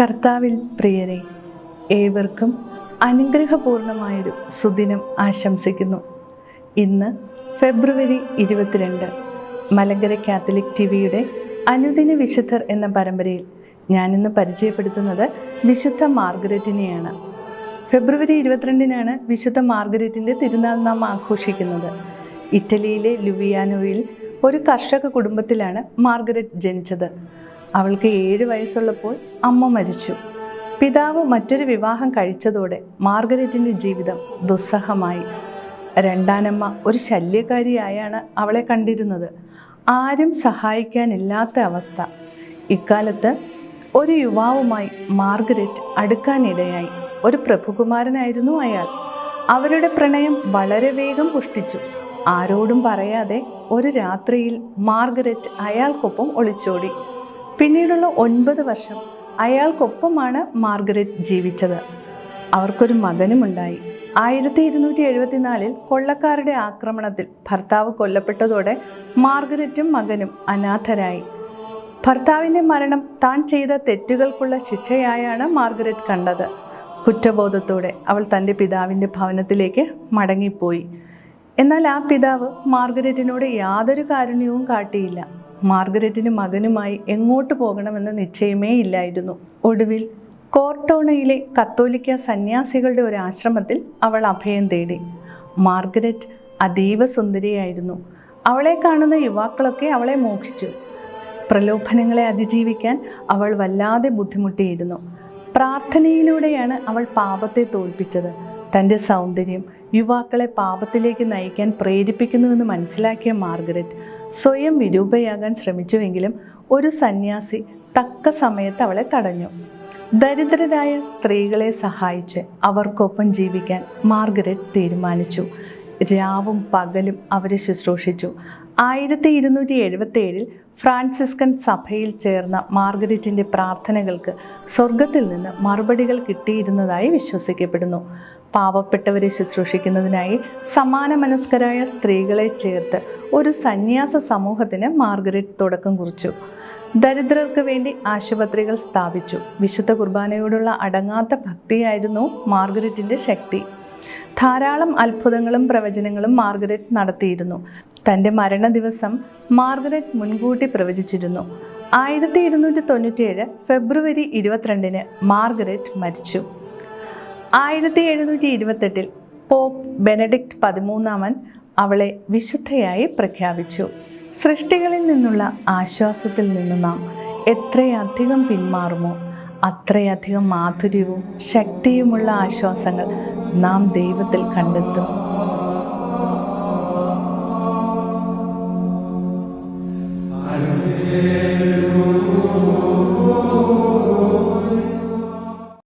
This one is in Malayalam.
കർത്താവിൽ പ്രിയരെ ഏവർക്കും അനുഗ്രഹപൂർണമായൊരു സുദിനം ആശംസിക്കുന്നു. ഇന്ന് ഫെബ്രുവരി ഇരുപത്തിരണ്ട് മലങ്കര കാത്തലിക് ടി വിയുടെ അനുദിന വിശുദ്ധർ എന്ന പരമ്പരയിൽ ഞാനിന്ന് പരിചയപ്പെടുത്തുന്നത് വിശുദ്ധ മാർഗരറ്റിനെയാണ്. ഫെബ്രുവരി ഇരുപത്തിരണ്ടിനാണ് വിശുദ്ധ മാർഗരറ്റിന്റെ തിരുനാൾ നാം ആഘോഷിക്കുന്നത്. ഇറ്റലിയിലെ ലുവിയാനോയിൽ ഒരു കർഷക കുടുംബത്തിലാണ് മാർഗരറ്റ് ജനിച്ചത്. അവൾക്ക് ഏഴ് വയസ്സുള്ളപ്പോൾ അമ്മ മരിച്ചു. പിതാവ് മറ്റൊരു വിവാഹം കഴിച്ചതോടെ മാർഗരറ്റിന്റെ ജീവിതം ദുസ്സഹമായി. രണ്ടാനമ്മ ഒരു ശല്യക്കാരിയായാണ് അവളെ കണ്ടിരുന്നത്. ആരും സഹായിക്കാനില്ലാത്ത അവസ്ഥ. ഇക്കാലത്ത് ഒരു യുവാവുമായി മാർഗരറ്റ് അടുക്കാനിടയായി. ഒരു പ്രഭുകുമാരനായിരുന്നു അയാൾ. അവരുടെ പ്രണയം വളരെ വേഗം പുഷ്ടിച്ചു. ആരോടും പറയാതെ ഒരു രാത്രിയിൽ മാർഗരറ്റ് അയാൾക്കൊപ്പം ഒളിച്ചോടി. പിന്നീടുള്ള ഒൻപത് വർഷം അയാൾക്കൊപ്പമാണ് മാർഗരറ്റ് ജീവിച്ചത്. അവർക്കൊരു മകനുമുണ്ടായി. ആയിരത്തി ഇരുന്നൂറ്റി എഴുപത്തിനാലിൽ കൊള്ളക്കാരുടെ ആക്രമണത്തിൽ ഭർത്താവ് കൊല്ലപ്പെട്ടതോടെ മാർഗരറ്റും മകനും അനാഥരായി. ഭർത്താവിന്റെ മരണം താൻ ചെയ്ത തെറ്റുകൾക്കുള്ള ശിക്ഷയായാണ് മാർഗരറ്റ് കണ്ടത്. കുറ്റബോധത്തോടെ അവൾ തന്റെ പിതാവിന്റെ ഭവനത്തിലേക്ക് മടങ്ങിപ്പോയി. എന്നാൽ ആ പിതാവ് മാർഗരറ്റിനോട് യാതൊരു കാരുണ്യവും കാട്ടിയില്ല. മാർഗരറ്റിന് മകനുമായി എങ്ങോട്ട് പോകണമെന്ന നിശ്ചയമേ ഇല്ലായിരുന്നു. ഒടുവിൽ കോർട്ടോണയിലെ കത്തോലിക്ക സന്യാസികളുടെ ഒരു ആശ്രമത്തിൽ അവൾ അഭയം തേടി. മാർഗരറ്റ് അതീവ സുന്ദരിയായിരുന്നു. അവളെ കാണുന്ന യുവാക്കളൊക്കെ അവളെ മോഹിച്ചു. പ്രലോഭനങ്ങളെ അതിജീവിക്കാൻ അവൾ വല്ലാതെ ബുദ്ധിമുട്ടിയിരുന്നു. പ്രാർത്ഥനയിലൂടെയാണ് അവൾ പാപത്തെ തോൽപ്പിച്ചത്. തന്റെ സൗന്ദര്യം യുവാക്കളെ പാപത്തിലേക്ക് നയിക്കാൻ പ്രേരിപ്പിക്കുന്നുവെന്ന് മനസ്സിലാക്കിയ മാർഗരറ്റ് സ്വയം വിരൂപയാകാൻ ശ്രമിച്ചുവെങ്കിലും ഒരു സന്യാസി തക്ക സമയത്ത് അവളെ തടഞ്ഞു. ദരിദ്രരായ സ്ത്രീകളെ സഹായിച്ച് അവർക്കൊപ്പം ജീവിക്കാൻ മാർഗരറ്റ് തീരുമാനിച്ചു. രാവും പകലും അവരെ ശുശ്രൂഷിച്ചു. ആയിരത്തി ഇരുന്നൂറ്റി എഴുപത്തി ഏഴിൽ ഫ്രാൻസിസ്കൻ സഭയിൽ ചേർന്ന മാർഗരറ്റിന്റെ പ്രാർത്ഥനകൾക്ക് സ്വർഗത്തിൽ നിന്ന് മറുപടികൾ കിട്ടിയിരുന്നതായി വിശ്വസിക്കപ്പെടുന്നു. പാവപ്പെട്ടവരെ ശുശ്രൂഷിക്കുന്നതിനായി സമാന മനസ്കരായ സ്ത്രീകളെ ചേർത്ത് ഒരു സന്യാസ സമൂഹത്തിന് മാർഗരറ്റ് തുടക്കം കുറിച്ചു. ദരിദ്രർക്ക് വേണ്ടി ആശുപത്രികൾ സ്ഥാപിച്ചു. വിശുദ്ധ കുർബാനയോടുള്ള അടങ്ങാത്ത ഭക്തിയായിരുന്നു മാർഗരറ്റിന്റെ ശക്തി. ധാരാളം അത്ഭുതങ്ങളും പ്രവചനങ്ങളും മാർഗരറ്റ് നടത്തിയിരുന്നു. തന്റെ മരണ ദിവസം മാർഗരറ്റ് മുൻകൂട്ടി പ്രവചിച്ചിരുന്നു. ആയിരത്തി ഇരുന്നൂറ്റി തൊണ്ണൂറ്റിയേഴ് ഫെബ്രുവരി ഇരുപത്തിരണ്ടിന് മാർഗരറ്റ് മരിച്ചു. ആയിരത്തി എഴുന്നൂറ്റി ഇരുപത്തെട്ടിൽ പോപ്പ് ബെനഡിക്റ്റ് പതിമൂന്നാമൻ അവളെ വിശുദ്ധയായി പ്രഖ്യാപിച്ചു. സൃഷ്ടികളിൽ നിന്നുള്ള ആശ്വാസത്തിൽ നിന്ന് നാം എത്രയധികം പിന്മാറുമോ അത്രയധികം മാധുര്യവും ശക്തിയുമുള്ള ആശ്വാസങ്ങൾ നാം ദൈവത്തിൽ കണ്ടെത്തും. Amen.